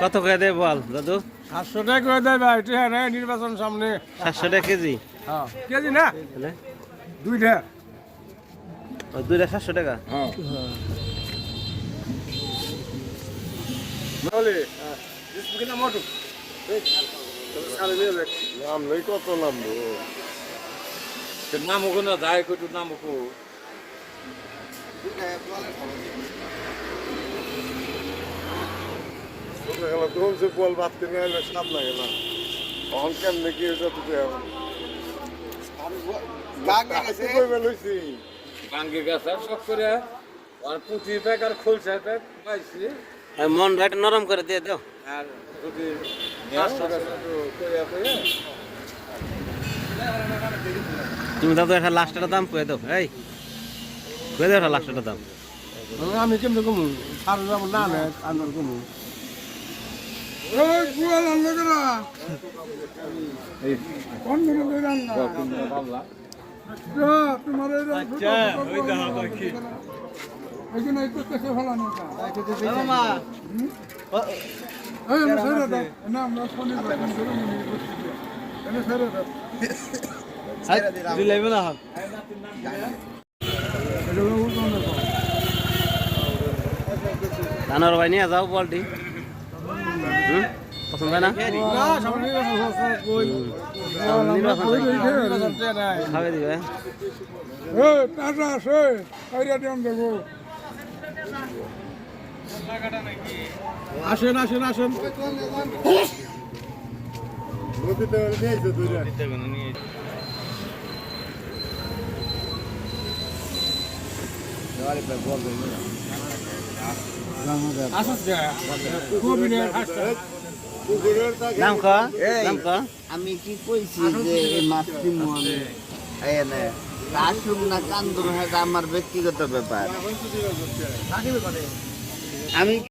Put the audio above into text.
কত করে দেয় বল দাদু? সাতশো টাকা করে দেয় ভাই এটা হ্যাঁ নির্বাচন সামনে। সাতশো টাকা কেজি? হ্যাঁ। কেজি না? দুইটা। দুইটা সাতশো টাকা? হ্যাঁ। কিনা কত নামবো নামুকো না যায় কটু নামুকো তখন সে বল নিয়ে এলে সাপ লাগে না। তখন কেমনে কি হয়েছে তুই এখন কইবে লইছি? গাঙ্গে সব করে। আর পুঁটি প্যাক আর খোলসা প্যাক পাইছি। মন নরম করে দিয়ে দাও। আর যদি তো তুমি দাদু একটা লাস্টের দাম কয়ে দাও। এই কয়ে দাও একটা লাস্টের দাম। আমি কেমন কমু? সার না না আন্দোলন কমু? কোন দিন ধরে রান্না বাংলা তোমার ওই দেখো কই এখানে একটু কেসে ফেলানো মা এই আমি ছেড়ে দাও না আমরা ফোনে বাগান ধরে নিয়ে এনে ছেড়ে দাও তুই লাইবে না এটা হলো উল্টো না ধানের ভাই নিয়ে যাও হুম পছন্দ হয় না? না সামনে কই হুম। নির্বাচন খাবে দিবে। এ টাটা আছে কইরা দিম দেবো আসেন আসেন। আসেন নদীতে নিয়ে আইছে আমি কি কইছি যে এই মাছটি আসুন না কান্দুর হ্যাঁ আমার ব্যক্তিগত ব্যাপার। আমি